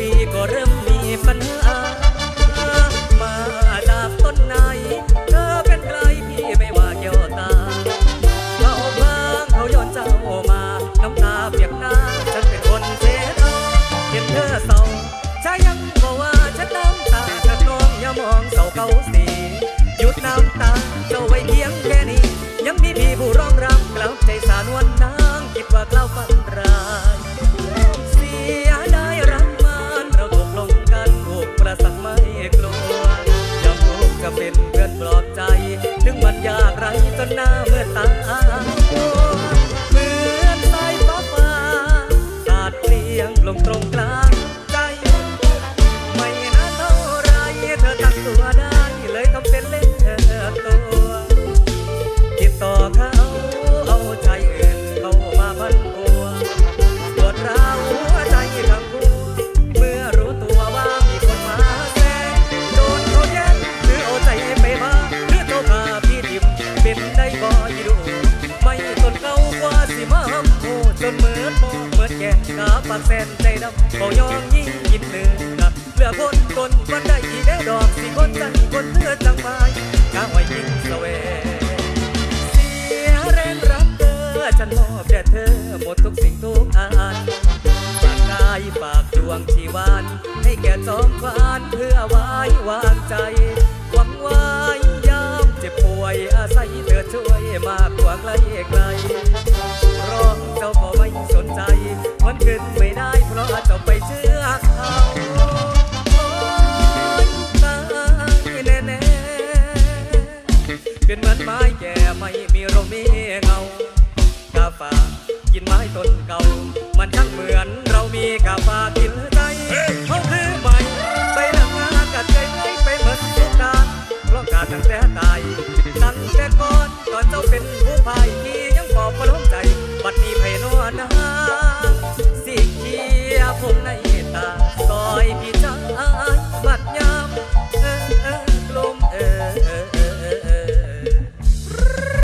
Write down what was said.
ปีก็เริ่มมีปัญหามาากไรจนหน้า นแกกาปากแสนใจดำเขายองยิ่งยินเนื้อเหลือคนคนวันได้อีกแน่ดอกสิคนใจคนเธอจังไม้กาไว้ยิ่งแสวงเสียแรงรักเธอฉันมอบแด่เธอหมดทุกสิ่งทุกอันฝากกายฝากดวงชีวันให้แก่จอมควานเพื่อไว้วางใจหวังไว้ยามเจ็บป่วยอาศัยเธอช่วยมากกว่าไกลไกล ขึ้นไม่ได้เพราะเจ้าไปเชื่อเขาตายแน่ๆเป็นเหมือนไม้แก่ไม่มีร่มมีเงากาฝากินไม้ต้นเก่า มันช่างเหมือนเรามีกาฝากินใจเขาคือใหม่ไปนังงานกัดใจไหลไปเหมือนทุกดาเพราะการตั้งแต่ตายตั้งแต่ก่อนก่อนเจ้าเป็นผู้พายที่